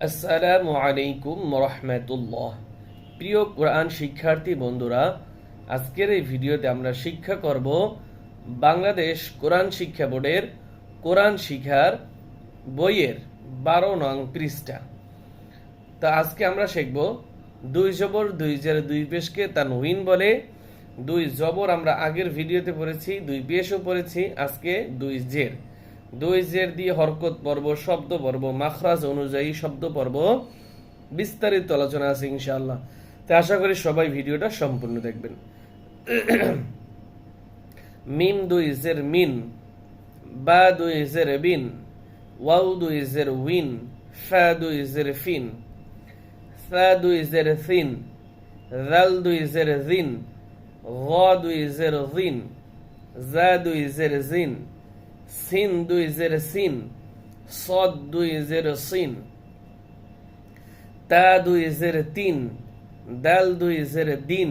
আসসালামু আলাইকুম রহমতুল্লাহ প্রিয় কোরআন শিক্ষার্থী বন্ধুরা, আজকের এই ভিডিওতে আমরা শিক্ষা করব বাংলাদেশ কোরআন শিক্ষা বোর্ডের কোরআন শিখার বইয়ের বারো নং পৃষ্ঠা। তা আজকে আমরা শিখব, দুই জবর দুই জের দুই পেশকে তানউইন বলে। দুই জবর আমরা আগের ভিডিওতে পড়েছি, দুই পেশও পড়েছি, আজকে দুই জের। দুই জের দিয়ে হরকত পর্ব, শব্দ পর্ব, মাখরাজ অনুযায়ী শব্দ পর্ব বিস্তারিত আলোচনা আছে ইনশাআল্লাহ। তো আশা করি সবাই ভিডিওটা সম্পূর্ণ দেখবেন। মিম দুই জের মিন, বা দুই জের বিন ওয়াউ দুই জের উইন, ফা দুই জের ফিন, সা দুই জের সিন রাল দুই জের জিন غ দুই জের জিন, জা দুই জের জিন। সিন দুই জের সিন সদ দুই জের সিন তা দুই জের তিন দাল দুই জের দিন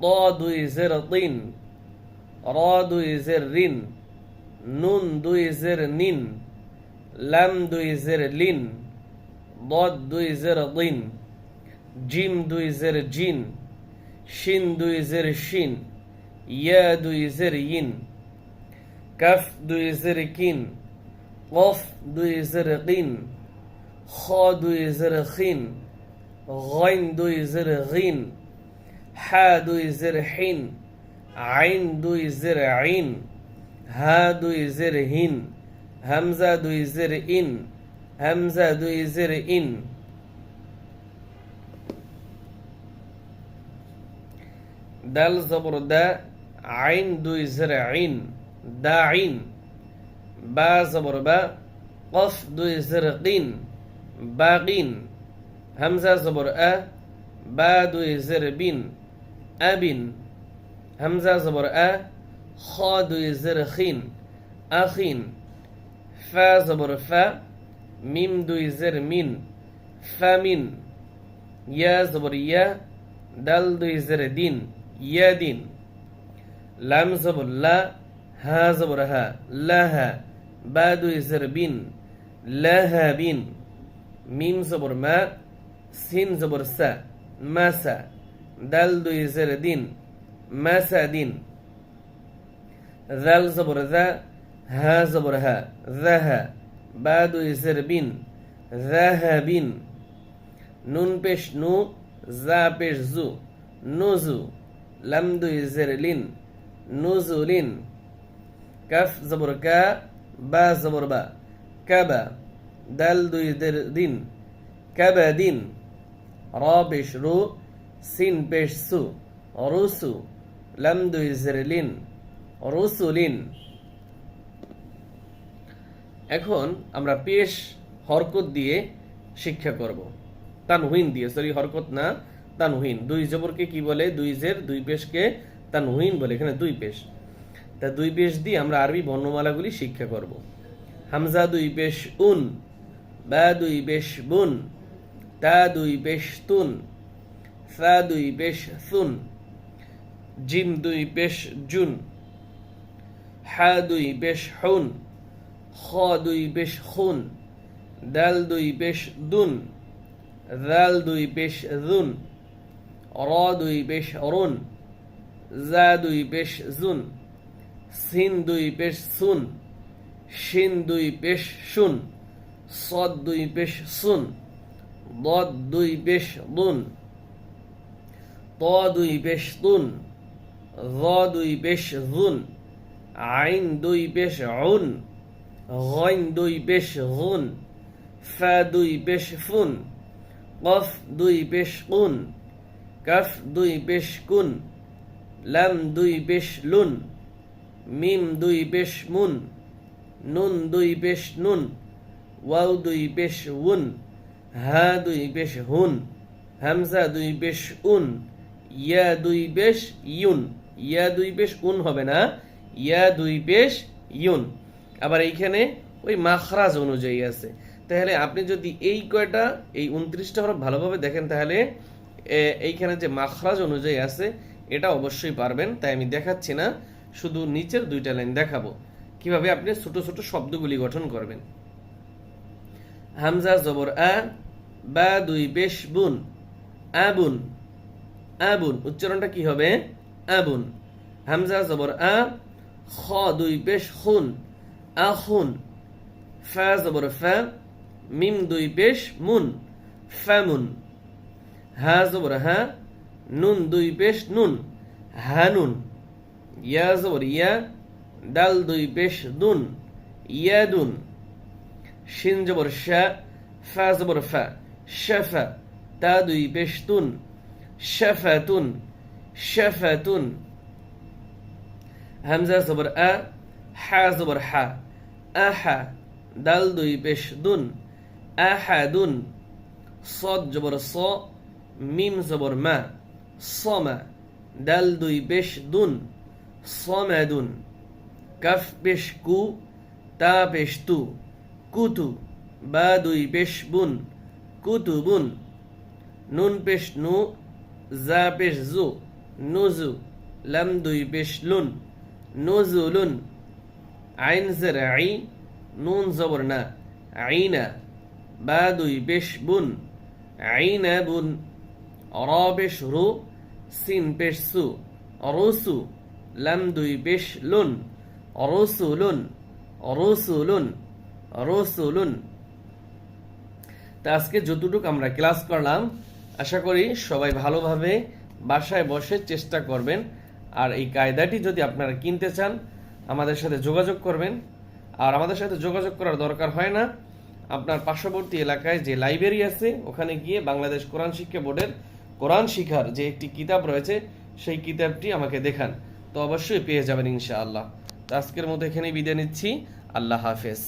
ত দুই জের তিন র দুই জের রিন নুন দুই জের নিন লাম দুই জের লিন বদ দুই জের দিন জিম দুই জের জিন শিন দুই জের শিন ইয়া দুই জের ইন কাফ দুই জের কিন কফ দুই জের কিন খ দুই জের খিন غين দুই জের غين হা দুই জের হিন আইন দুই জের আইন হা দুই জের হিন হামজা দুই জের ইন হামজা দুই জের ইন দাল জবর দা আইন দুই জের আইন দা আইন বা জবর বা কফ দুই জের কিন বাকিন হামজা জবর আ বা দুই জের বিন আবিন হামজা জবর আ খ দুই জের খিন আখিন ফা জবর ফা মিম দুই জের মিন ফামিন ইয়া জবর ইয়া দাল দুই জের দিন ইয়া দিন লাম জবর লা হা জবর হা লাহা বা দুই জের বিন লাহা বিন। মিম জবর, মা। সিন জবর, সা। মাসা দাল দুই জের দিন মাসা দিন। জাল জবর জা হা জবর হা জাহা বা দুই জের বিন জাহা বিন। নুন পেশ নু, জা পেশ জু। নুজু লাম দুই জের লিন নুজুলিন কাফ জবর কা বা জবর বা কাবা দাল দুই দিন কাবা দিন র পেশ রু সিন পেশ সু রুসু লাম দুই লিন রুসুলিন এখন আমরা পেশ হরকত দিয়ে শিক্ষা করব। তানহুইন দিয়ে, সরি, হরকত না তানহুইন দুই জবরকে কি বলে? দুই জের, দুই পেশকে তানহুইন বলে। এখানে দুই পেশ। তা দুই পেশ দিয়ে আমরা আরবি বর্ণমালাগুলি শিক্ষা করব হামজা দুই পেশ উন বা দুই পেশ বুন তা দুই পেশ তুন সা দুই পেশ সুন জিম দুই পেশ জুন হা দুই পেশ হুন খ দুই পেশ খুন দাল দুই পেশ দুন দাল দুই পেশ জুন র দুই পেশ রুন জা দুই পেশ জুন সিন দুই পেশ সুন শিন দুই পেশ শুন সদ দুই পেশ সুন দদ দুই পেশ দুন ত দুই পেশ তুন র দুই পেশ জুন আইন দুই পেশ উন গইন দুই পেশ গুন ফা দুই পেশ ফুন কফ দুই পেশ কুন কাফ দুই পেশ কুন লাম দুই পেশ লুন মিম দুই পেশ মুন, নুন দুই পেশ নুন, ওয়াও দুই পেশ উন, হা দুই পেশ হুন, হামজা দুই পেশ উন, ইয়া দুই বেশ ইউন, ইয়া দুই বেশ উন হবে না, ইয়া দুই পেশ ইউন। আবার এইখানে ওই মাখরাজ অনুযায়ী আছে। তাহলে আপনি যদি এই কয়টা, এই উনত্রিশটা হরফ ভালোভাবে দেখেন, তাহলে এইখানে যে মাখরাজ অনুযায়ী আছে, এটা অবশ্যই পারবেন, তাই আমি দেখাচ্ছি না। শুধু নিচের দুইটা লাইন দেখাবো। কীভাবে আপনি ছোট ছোট শব্দগুলি গঠন করবেন। হামজা জবর আ, বা দুই পেশ বুন। আবুন আবুন উচ্চারণটা কি হবে? আবুন হামজা জবর আ, খ দুই পেশ খুন আখুন ফা জবর ফা, মিম দুই পেশ মুন। ফামুন হা জবর হা, নুন দুই পেশ নুন। হানুন ইয়া জবর ইয়া ডাল দুই পেশ দুন, ইয়া দুন। শিন জবর শা, ফা জবর ফা শাফা তা দুই পেশ তুন শাফা তুন শাফা তুন। হামজা জবর আ, হা জবর হা আহা দাল দুই পেশ দুন আহা দুন। সদ জবর স, মিম জবর মা সমা দাল দুই পেশ দুন। সমাদুন কাফ পেশ কু তা পেশ তু কুতু বা দুই পেশ বুন কুতুবুন নুন পেশ নু জা পেশ জু নুজু লাম দুই পেশ লুন নুজুলুন আইন জের আই নুন জবর না আইনা বা দুই পেশ বুন আইনা বুন র পেশ রু সিন পেশ সু রসু লাম দুই পেশ লুন রসুলুন রসুলুন রসুলুন তা আজকে যতটুকু আমরা ক্লাস করলাম, আশা করি সবাই ভালোভাবে বাসায় বসে চেষ্টা করবেন। আর এই কায়দাটি যদি আপনারা কিনতে চান, আমাদের সাথে যোগাযোগ করবেন। আর আমাদের সাথে যোগাযোগ করার দরকার হয় না। আপনার পার্শ্ববর্তী এলাকায় যে লাইব্রেরি আছে, ওখানে গিয়ে বাংলাদেশ কোরআন শিক্ষা বোর্ডের কোরআন শিখার যে একটি কিতাব রয়েছে, সেই কিতাবটি আমাকে দেখান। তো অবশ্যই পেয়ে যাবেন ইনশাআল্লাহ। তো আজকের মতো এখানেই বিদায় নিচ্ছি। আল্লাহ হাফেজ।